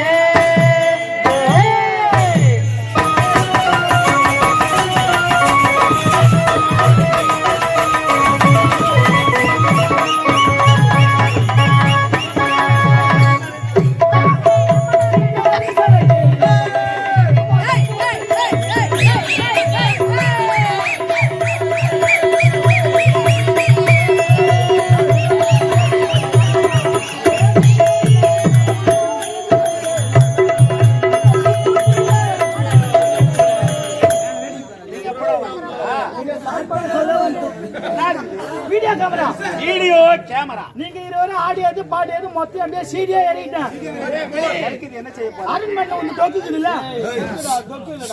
রে ஆடியது அப்படியே சீடியா அரண்மனை ஒண்ணு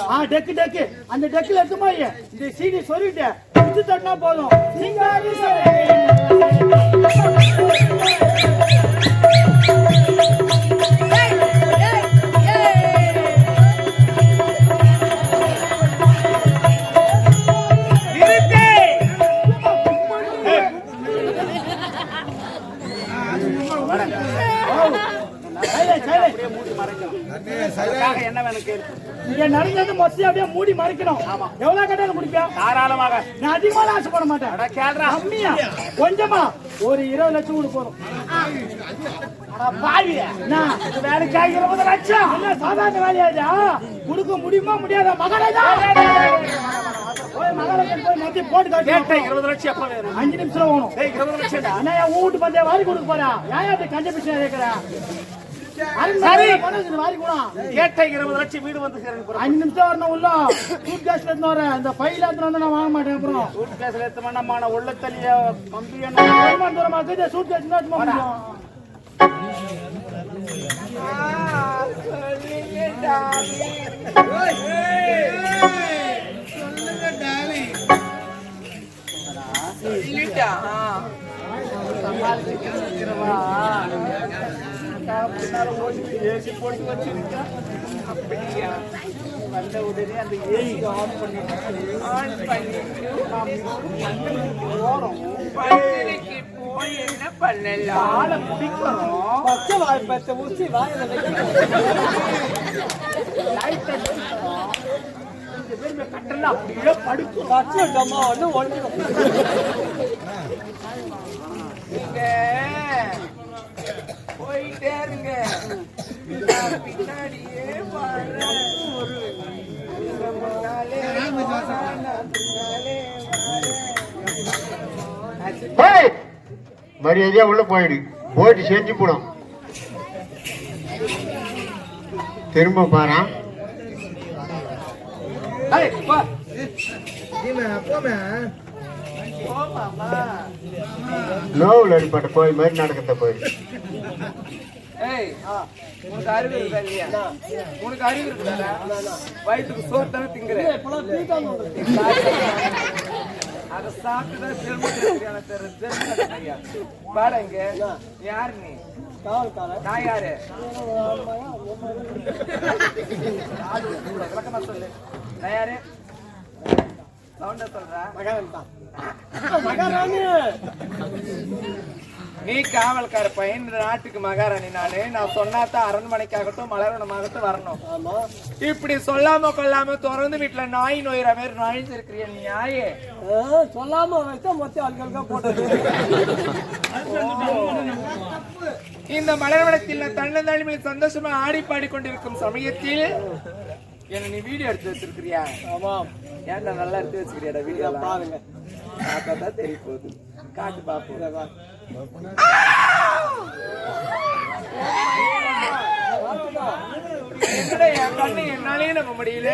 ஆ டெக்கு டெக்கு. அந்த டெக்குல எடுத்து இந்த சீடி சொல்லிட்டு சுத்தி தட்டினா போதும். நடந்தது மொத்தம் அப்படியே மூடி மறைக்கணும். எவ்வளவு கட்டாலும் முடிப்பேன் தாராளமாக. நான் அதிகமாக ஆசைப்பட மாட்டேன். கம்மியா. கொஞ்சமா. ஒரு இருபது லட்சம் கூட போறோம் அட பாவிய. நான் இது வேலைக்கு ஆகி இருபது லட்சம். என்ன சாதாரண வேலையாதா கொடுக்க முடியுமா முடியாதா மகாராஜா அஞ்சு நிமிஷம் வீட்டு பந்தய வாரி கொடுக்க போறா. ஏன் கஞ்ச பிச்சை கேட்கிற சரி. வாரி கூட கேட்டேன் இருபது லட்சம் வீடு வந்து அஞ்சு நிமிஷம் வரணும் உள்ள. சூட் கேஸ்ல இருந்து வரேன் இந்த ஃபைல் எடுத்து வந்து நான் வாங்க மாட்டேன் அப்புறம். சூட் கேஸ்ல எடுத்து மண்ணமான உள்ளத்தலிய கம்பி என்ன? தூரமா இருக்குது சூட் கேஸ் தான் சும்மா முடியும். ஏசி போட்டு வச்சிருக்கா அப்படியா வந்த உடனே அந்த ஏசி ஆன் பண்ணி ஆன் பண்ணிட்டு போறோம் பள்ளிக்கு போய் என்ன பண்ணலாம் ஆளை பிடிக்கிறோம் பச்சை வாய் பச்சை ஊசி வாயில அப்படியே படுக்கும் பச்சை டம்மா போயிட்டே இருங்க பின்னாடியே முன்னாலே! மரியாதையா உள்ள போயிடு. போயிட்டு செஞ்சு போடும் திரும்ப பாரா. போமாமா நோவில் அடிப்பட்ட போய் மாதிரி நடக்கிறத போயிடு ஏய் உனக்கு அறிவு இருக்கா இல்லையா? உனக்கு அறிவு இருக்குதா வயிற்றுக்கு சோறு தானே திங்குற? அதை சாப்பிட்டுதான் செல்வம் தெரியாது பாட இங்க. யார் நீ? நான் யாரு? விளக்கமா சொல்லு. நான் யாரு? நீ காவல்கார பையன் இந்த நாட்டுக்கு மகாராணி நானு. நான் சொன்னாதான் அரண்மனைக்காகட்டும் மலரணமாகட்டும் வரணும். இப்படி சொல்லாம கொள்ளாம திறந்து வீட்டுல நாய் நோயிற மாதிரி நுழைஞ்சிருக்கிறிய நியாயே சொல்லாம வச்சா மொத்தம் அல்கல்கா போட்டது இந்த மலர்வனத்தில் தன்னந்தனிமையில் சந்தோஷமா ஆடி பாடி கொண்டிருக்கும் சமயத்தில் என்ன நீ வீடியோ எடுத்து வச்சிருக்கிறியா? ஆமாம் ஏன்டா நல்லா எடுத்து வச்சுக்கிறியாடா வீடியோ பாருங்க. பார்த்தா தான் தெரிய போகுது. காட்டு என்னடா என் கண்ணு என்னாலே நம்ப முடியல?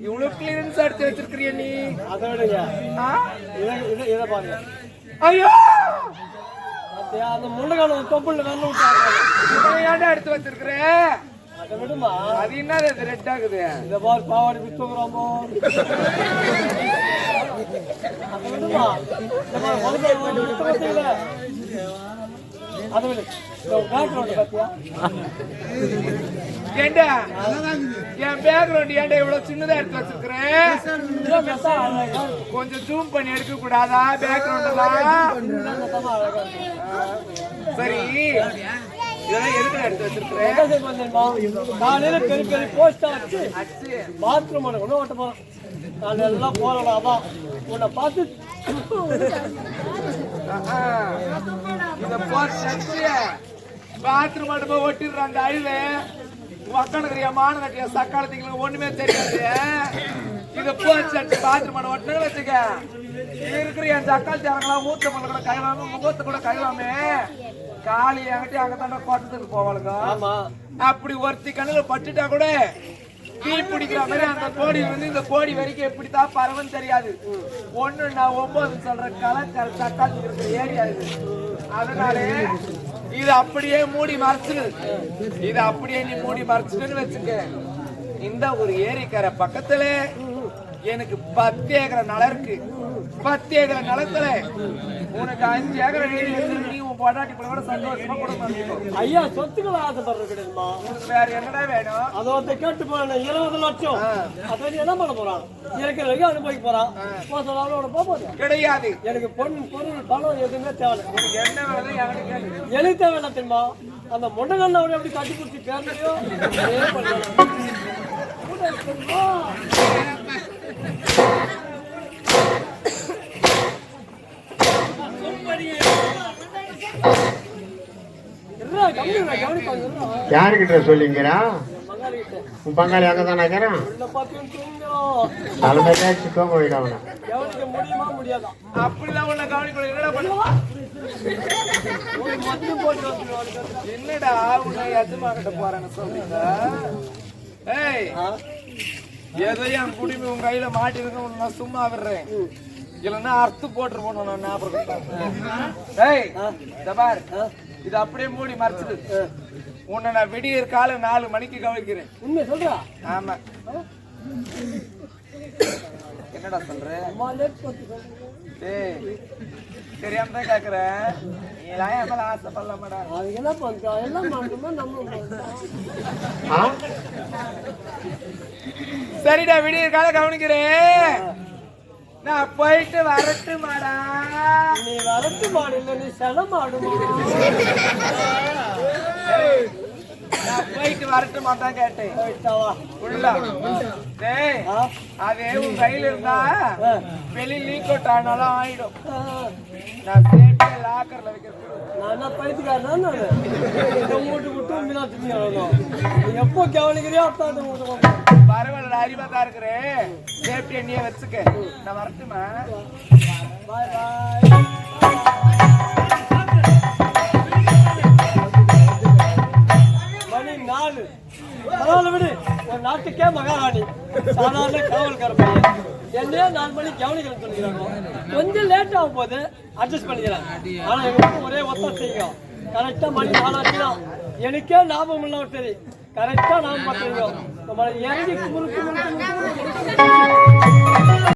இவ்வளவு கிளியரன்ஸ் எடுத்து வச்சிருக்கிறிய நீ? அதை விடுங்க. ஆ? இதை பாருங்க. ஐயோ! அந்த வெள்ள விட்டாங்க. இவ்வளவு ஏன்டா எடுத்து வச்சிருக்கிற? அதை விடுமா அது என்னது இது ரெட் ஆகுது இதை பார் பாவாடி பிச்சுக்கிறோமோ அதை விடுமா இந்த முதல்ல? அதை விடு இந்த ஏண்டா என் பேக்ரவுண்ட் ஏன்டா இவ்வளவு சின்னதா எடுத்து வச்சிருக்கிறேன். கொஞ்சம் ஜூம் பண்ணி எடுக்க கூடாதா பேக்ரவுண்ட் எல்லாம். சரி இதெல்லாம் எதுக்கு எடுத்து தெரியுமா? காலையில பெரிய பெரிய போஸ்டா வச்சு பாத்ரூம் கொண்டு ஓட்ட நான் எல்லாம் போறேன் அதான் உன்னை பார்த்து இத போட்டு பாத்ரூம் மட்டும் ஒட்டிடுறான் அந்த அழிவு உக்காந்துக்கிறிய மான கட்டிய சக்காலத்துக்கு ஒண்ணுமே தெரியாது. இத போச்சு பாத்ரூம் மட்டும் ஒட்டினு வச்சுக்க. இருக்கிற என் சக்கால் தேவங்களாம் மூத்த மல்ல கூட கைவாம முகத்து கூட கைவாமே காலி என்கிட்ட அங்க தாண்டா கோட்டத்துக்கு போவாளுங்க. ஆமா. அப்படி ஒருத்தி கண்ணுல பட்டுட்டா கூட தீ பிடிக்கிற மாதிரி அந்த கோடி வந்து இந்த கோடி வரைக்கும் எப்படித்தான் பரவன்னு தெரியாது. ஒண்ணு நான் ஒன்பது சொல்ற கலக்கர இருக்கிற ஏரியா இது. அதனாலே இது அப்படியே மூடி மறைச்சிடு இது அப்படியே நீ மூடி மறைச்சிட்டுன்னு வச்சுக்க. இந்த ஒரு ஏரிக்கரை பக்கத்துல எனக்கு பத்து ஏக்கர் நிலம் இருக்கு. பத்து ஏக்கர் நிலத்துல உனக்கு அஞ்சு ஏக்கர் நீ உன் பொண்டாட்டி கூட சந்தோஷமா ஐயா சொத்துக்கள் ஆசைப்படுறது கிடையாதுமா உனக்கு வேற என்னடா வேணும்? அதை ஒருத்த கேட்டு போன இருபது லட்சம். அதை என்ன பண்ண போறான்? இருக்கிற வரைக்கும் அனுபவிக்க போறான். போக போகுது கிடையாது. எனக்கு பொன் பொருள் பணம் எதுவுமே தேவை உனக்கு என்ன வேணும் எனக்கு. எனக்கு தேவையில்ல தெரியுமா? அந்த முண்டகல்ல எப்படி கட்டி பிடிச்சி பேரலையோ யாருக்கிட்ட சொல்லிங்கிறா? உன் பங்காளி அங்கே தானே இருக்கிறான்? தலைமை பார்த்துன்னு தூங்க என்னடா உன்னை போறேன்னு சொல்லுங்க ஏய் ஏதோ என் குடிமை உன் கையில மாட்டிருக்கு உன்னை நான் சும்மா விடுறேன். இல்லைன்னா அறுத்து போட்டுருப்போம் நான் ஞாபகம் ஏய் இந்த பாரு. இது அப்படியே மூடி மறைச்சிடு. உன்னை நான் விடியற் காலை நாலு மணிக்கு கவனிக்கிறேன் உண்மையை சொல்றா? ஆமா. என்னடா சொல்ற? தெரியாம தான் கேக்குறேன் எல்லாம் ஆசைப்படலாமாடா. அதுக்கு என்ன பண்றோம்? எல்லாம் பண்றோம்? ஆ? சரிடா விடிய கால கவனிக்கிறேன். நான் போயிட்டு வரட்டுமாடா. நீ வரட்டு மாடு இல்ல நீ சென நான் போயிட்டு வரட்டுமா தான் கேட்டேன் உள்ள. டேய்? அதே உன் கையில இருந்தா. வெளி லீக் அவுட் ஆனாலும் ஆயிடும். நான் சேஃப்டியா லாக்கர்ல வைக்கிறது நான் என்ன பைத்துக்காரனா நானு? மூட்டு விட்டு மீனா எப்போ கவனிக்கிறியோ அப்போ அந்த மூட்டு. பரவாயில்ல அறிவா தான் இருக்கிறேன். சேஃப்டி நீயே வச்சுக்க. நான் வரட்டுமா? பாய் பாய் மணி நாலு. பரவாயில்ல விடு. ஒரு நாட்டுக்கே மகாராணி. சாதாரண காவல்கார பையன். என்னையோ நாலு மணி கவனிக்கணும் சொல்லிக்கிறாங்க. கொஞ்சம் லேட் ஆகும் போது அட்ஜஸ்ட் பண்ணிக்கிறேன் ஆனா எங்களுக்கு ஒரே ஒத்தம் செய்யும். கரெக்டா மணி நாலாச்சுதான் எனக்கே லாபம் இல்லாம சரி. கரெக்டா நாம் பார்த்துருக்கோம் நம்மளை இறங்கி குமுறு குமுறு குமுறு குமுறு